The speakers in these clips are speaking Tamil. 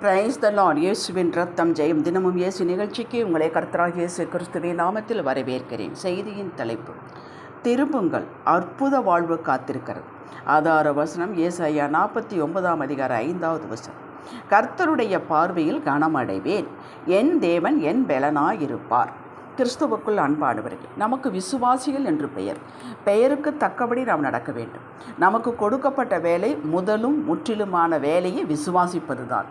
பிரைஸ் த லார்ட் இயேசுவின் ரத்தம் ஜெயம். தினமும் இயேசு நிகழ்ச்சிக்கு உங்களை கர்த்தராக இயேசு கிறிஸ்துவின் நாமத்தில் வரவேற்கிறேன். செய்தியின் தலைப்பு. திரும்புங்கள். அற்புத வாழ்வு காத்திருக்கிறது. ஆதார வசனம் ஏசாயா நாற்பத்தி ஒன்பதாம் அதிகார ஐந்தாவது வசனம். கர்த்தருடைய பார்வையில் கனமடைவேன். என் தேவன் என் பெலனாயிருப்பார். கிறிஸ்துவுக்குள் அன்பானவர்கள் நமக்கு விசுவாசிகள் என்று பெயர். பெயருக்கு தக்கபடி நாம் நடக்க வேண்டும். நமக்கு கொடுக்கப்பட்ட வேலை முதலும் முற்றிலுமான வேலையை விசுவாசிப்பதுதான்.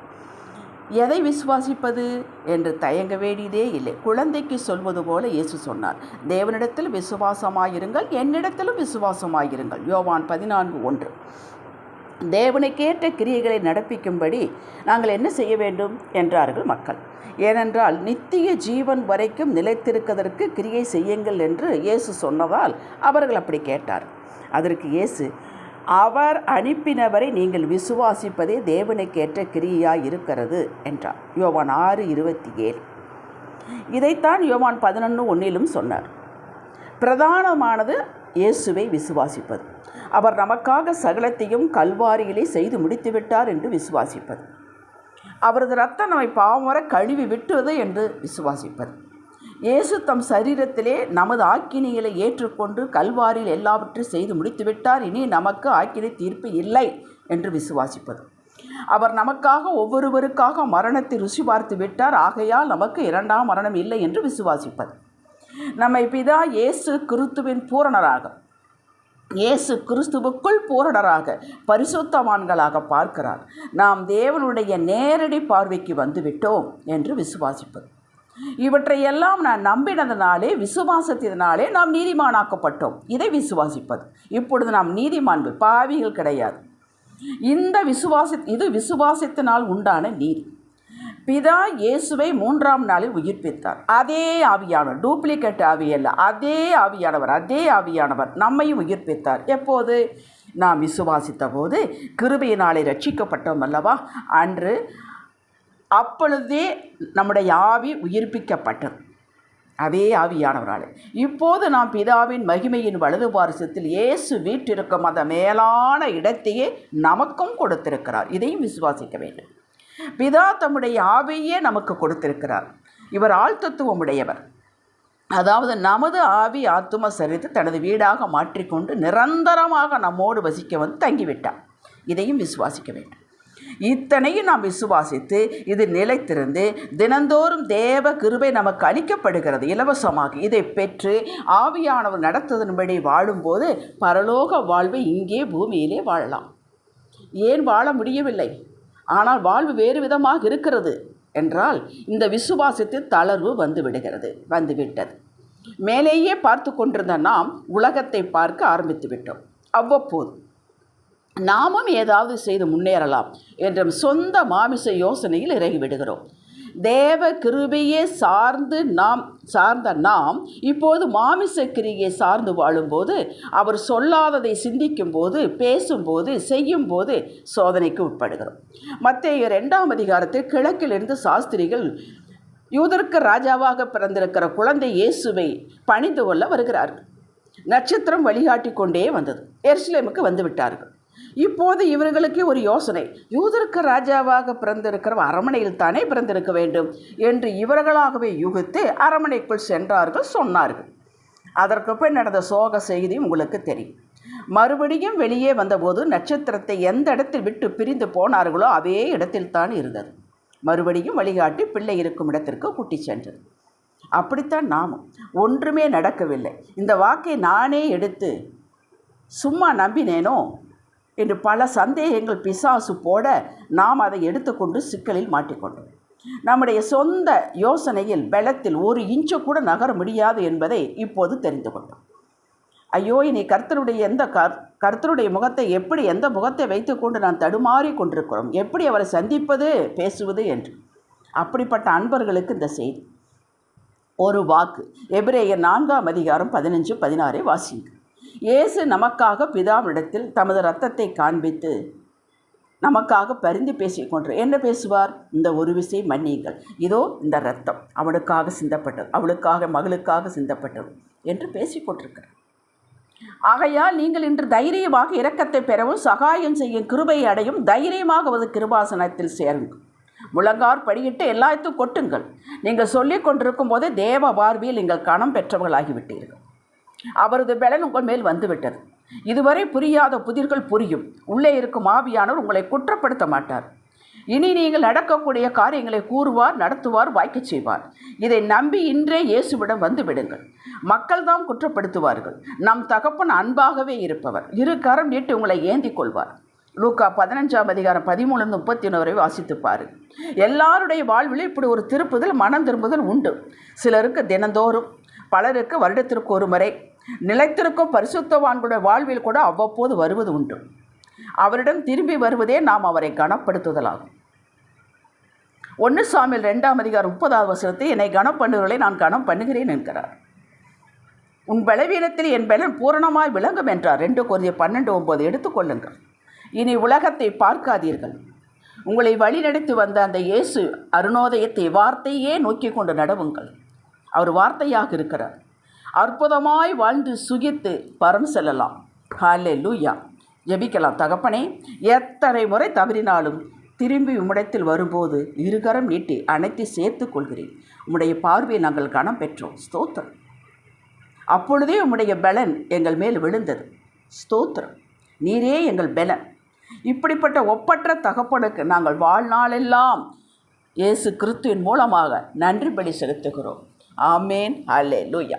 எதை விசுவாசிப்பது என்று தயங்க வேண்டியதே இல்லை. குழந்தைக்கு சொல்வது போல இயேசு சொன்னார் தேவனிடத்தில் விசுவாசமாயிருங்கள் என்னிடத்திலும் விசுவாசமாயிருங்கள். யோவான் பதினான்கு ஒன்று. தேவனுக்கேற்ற கிரியைகளை நடப்பிக்கும்படி நாங்கள் என்ன செய்ய வேண்டும்? என்றார்கள் மக்கள். ஏனென்றால் நித்திய ஜீவன் வரைக்கும் நிலைத்திருக்கதற்கு கிரியை செய்யுங்கள் என்று இயேசு சொன்னதால் அவர்கள் அப்படி கேட்டார். அதற்கு இயேசு அவர் அனுப்பினவரை நீங்கள் விசுவாசிப்பதே தேவனுக்கேற்ற கிரியாய் இருக்கிறது என்றார். யோவான் ஆறு இருபத்தி ஏழு. இதைத்தான் யோவான் பதினொன்று ஒன்றிலும் சொன்னார். பிரதானமானது இயேசுவை விசுவாசிப்பது. அவர் நமக்காக சகலத்தையும் கல்வாரியிலே செய்து முடித்துவிட்டார் என்று விசுவாசிப்பது. அவரது ரத்தம் நம்மை பாவமர கழுவி விட்டுவது என்று விசுவாசிப்பது. இயேசு தம் சரீரத்திலே நமது ஆக்கினிகளை ஏற்றுக்கொண்டு கல்வாரில் எல்லாவற்றையும் செய்து முடித்துவிட்டார். இனி நமக்கு ஆக்கினை தீர்ப்பு இல்லை என்று விசுவாசிப்பது. அவர் நமக்காக ஒவ்வொருவருக்காக மரணத்தை ருசி பார்த்து விட்டார். ஆகையால் நமக்கு இரண்டாம் மரணம் இல்லை என்று விசுவாசிப்பது. நம்மை பிதா இயேசு கிறிஸ்துவின் பூரணராக இயேசு கிறிஸ்துவுக்குள் பூரணராக பரிசுத்தவான்களாக பார்க்கிறார். நாம் தேவனுடைய நேரடி பார்வைக்கு வந்துவிட்டோம் என்று விசுவாசிப்பது. இவற்றையெல்லாம் நான் நம்பினதனாலே விசுவாசத்தினாலே நாம் நீதிமானாக்கப்பட்டோம். இதை விசுவாசிப்பது. இப்பொழுது நாம் நீதிமான்கள் பாவிகள் கிடையாது. இந்த விசுவாசி இது விசுவாசத்தினால் உண்டான நீதி. பிதா இயேசுவை மூன்றாம் நாளில் உயிர்ப்பித்தார். அதே ஆவியானவர் டூப்ளிகேட் ஆவி அல்ல அதே ஆவியானவர் அதே ஆவியானவர் நம்மையும் உயிர்ப்பித்தார். எப்போது? நாம் விசுவாசித்த போது கிருபையினாலே ரட்சிக்கப்பட்டோம் அல்லவா? அன்று அப்பொழுதே நம்முடைய ஆவி உயிர்ப்பிக்கப்பட்டது. அதே ஆவியானவரால். இப்போது நாம் பிதாவின் மகிமையின் வலது பாரிசத்தில் இயேசு வீற்றிருக்கும் அந்த மேலான இடத்தையே நமக்கும் கொடுத்திருக்கிறார். இதையும் விசுவாசிக்க வேண்டும். பிதா தம்முடைய ஆவியே நமக்கு கொடுத்திருக்கிறார். இவர் ஆழ்த்தத்துவம் உடையவர் அதாவது நமது ஆவி ஆத்தும சரித்து தனது வீடாக மாற்றிக்கொண்டு நிரந்தரமாக நம்மோடு வசிக்க வந்து தங்கிவிட்டார். இதையும் விசுவாசிக்க வேண்டும். இத்தனையும் நாம் விசுவாசித்து இது நிலைத்திருந்து தினந்தோறும் தேவ கிருபை நமக்கு அளிக்கப்படுகிறது இலவசமாக இதை பெற்று ஆவியானவர் நடத்துவதன்படி வாழும்போது பரலோக வாழ்வை இங்கே பூமியிலே வாழலாம். ஏன் வாழ முடியவில்லை? ஆனால் வாழ்வு வேறு விதமாக இருக்கிறது என்றால் இந்த விசுவாசத்தில் தளர்வு வந்துவிடுகிறது வந்துவிட்டது. மேலேயே பார்த்து கொண்டிருந்த நாம் உலகத்தை பார்க்க ஆரம்பித்து விட்டோம் அவ்வப்போது நாமும் ஏதாவது செய்து முன்னேறலாம் என்ற சொந்த மாமிச யோசனையில் இறங்கிவிடுகிறோம். தேவ கிருபையே சார்ந்து நாம் சார்ந்த நாம் இப்போது மாமிச கிரியை சார்ந்து வாழும்போது அவர் சொல்லாததை சிந்திக்கும் போது பேசும்போது செய்யும்போது சோதனைக்கு உட்படுகிறோம். மத்திய ரெண்டாம் அதிகாரத்தில் கிழக்கிலிருந்து சாஸ்திரிகள் யூதருக்கு ராஜாவாக பிறந்திருக்கிற குழந்தை இயேசுவை பணிந்து கொள்ள வருகிறார்கள். நட்சத்திரம் வழிகாட்டி கொண்டே வந்தது. எர்ஸ்லேமுக்கு வந்து விட்டார்கள். இப்போது இவர்களுக்கு ஒரு யோசனை. யூதருக்கு ராஜாவாக பிறந்திருக்கிற அரமனையில் தானே பிறந்திருக்க வேண்டும் என்று இவர்களாகவே யூகித்து அரமனைக்குள் சென்றார்கள் சொன்னார்கள். அதற்கு பின் நடந்த சோக செய்தி உங்களுக்கு தெரியும். மறுபடியும் வெளியே வந்தபோது நட்சத்திரத்தை எந்த இடத்தில் விட்டு பிரிந்து போனார்களோ அதே இடத்தில் தான் இருந்தது. மறுபடியும் வழிகாட்டி பிள்ளை இருக்கும் இடத்திற்கு கூட்டி சென்றது. அப்படித்தான் நாமும் ஒன்றுமே நடக்கவில்லை. இந்த வாக்கை நானே எடுத்து சும்மா நம்பினேனோ? என்று பல சந்தேகங்கள் பிசாசு போட நாம் அதை எடுத்துக்கொண்டு சிக்கலில் மாட்டிக்கொண்டோம். நம்முடைய சொந்த யோசனையில் பலத்தில் ஒரு இன்ச்சு கூட நகர முடியாது என்பதை இப்போது தெரிந்து கொண்டோம். ஐயோ இனி கர்த்தருடைய எந்த கர் கர்த்தருடைய முகத்தை எப்படி எந்த முகத்தை வைத்துக்கொண்டு நான் தடுமாறி கொண்டிருக்கிறோம்? எப்படி அவரை சந்திப்பது பேசுவது என்று. அப்படிப்பட்ட அன்பர்களுக்கு இந்த செய்தி. ஒரு வாக்கு. எபிரேயர் நான்காம் அதிகாரம் பதினஞ்சு பதினாறை வாசிங்க இயேசு நமக்காக பிதாவிடத்தில் தமது ரத்தத்தை காண்பித்து நமக்காக பரிந்து பேசிக்கொண்டு என்ன பேசுவார்? இந்த ஒரு விசை மன்னியுங்கள். இதோ இந்த ரத்தம் அவனுக்காக சிந்தப்பட்டது. அவளுக்காக மகளுக்காக சிந்தப்பட்டது என்று பேசிக்கொண்டிருக்கிறார் ஆகையால் நீங்கள் இன்று தைரியமாக இரக்கத்தை பெறவும் சகாயம் செய்யும் கிருபையை அடையும் தைரியமாக ஒரு கிருபாசனத்தில் சேருங்கள். முழங்கார் படியிட்டு எல்லாத்தையும் கொட்டுங்கள். நீங்கள் சொல்லிக் கொண்டிருக்கும் போதே தேவ பார்வையில் நீங்கள் கணம் பெற்றவர்களாகிவிட்டீர்கள். அவரது பலன் உங்கள் மேல் வந்துவிட்டது. இதுவரை புரியாத புதிர்கள் புரியும். உள்ளே இருக்கும் ஆவியானவர் உங்களை குற்றப்படுத்த மாட்டார். இனி நீங்கள் நடக்கக்கூடிய காரியங்களை கூறுவார் நடத்துவார் வாய்க்க செய்வார். இதை நம்பி இன்றே இயேசுவிடம் வந்து விடுங்கள். மக்கள் தான் குற்றப்படுத்துவார்கள். நம் தகப்பன் அன்பாகவே இருப்பவர். இரு கரம் நீட்டு உங்களை ஏந்திக் கொள்வார். லூக்கா பதினஞ்சாம் அதிகாரம் பதிமூணு முப்பத்தி ஒன்று வரை வாசித்துப்பார் எல்லாருடைய வாழ்விலும் இப்படி ஒரு திருப்புதல் மனம் திரும்புதல் உண்டு. சிலருக்கு தினந்தோறும் பலருக்கு வருடத்திற்கு ஒரு முறை நிலைத்திருக்கும் பரிசுத்தவான்களுடைய வாழ்வில் கூட அவ்வப்போது வருவது உண்டு. அவரிடம் திரும்பி வருவதே நாம் அவரை கனப்படுத்துதலாகும். ஒன்று சாமியில் ரெண்டாம் அதிகாரம் முப்பதாவது வசனத்தை என்னை கனம் பண்ணுவர்களை நான் கனம் பண்ணுகிறேன் என்கிறார். உன் பலவீனத்தில் என் பலன் பூரணமாய் விளங்கும் என்றார். ரெண்டு குறைய பன்னெண்டு ஒம்பது எடுத்துக்கொள்ளுங்கள் இனி உலகத்தை பார்க்காதீர்கள். உங்களை வழிநடத்தி வந்த அந்த இயேசு அருணோதயத்தை வார்த்தையே நோக்கி கொண்டு நடவுங்கள். அவர் வார்த்தையாக இருக்கிறார். அற்புதமாய் வாழ்ந்து சுகித்து பரம் செல்லலாம். ஹாலே லூயா ஜெபிக்கலாம். தகப்பனே எத்தனை முறை தவறினாலும் திரும்பி உம்மிடத்தில் வரும்போது இருகரம் நீட்டி அனைத்து சேர்த்து கொள்கிறேன் உம்முடைய பார்வையை நாங்கள் கணம் பெற்றோம். ஸ்தோத்திரம். அப்பொழுதே உம்முடைய பலன் எங்கள் மேல் விழுந்தது. ஸ்தோத்திரம். நீரே எங்கள் பலன். இப்படிப்பட்ட ஒப்பற்ற தகப்பனுக்கு நாங்கள் வாழ்நாளெல்லாம் இயேசு கிறிஸ்துவின் மூலமாக நன்றி பலி செலுத்துகிறோம். ஆமேன். ஹல்லே லூயா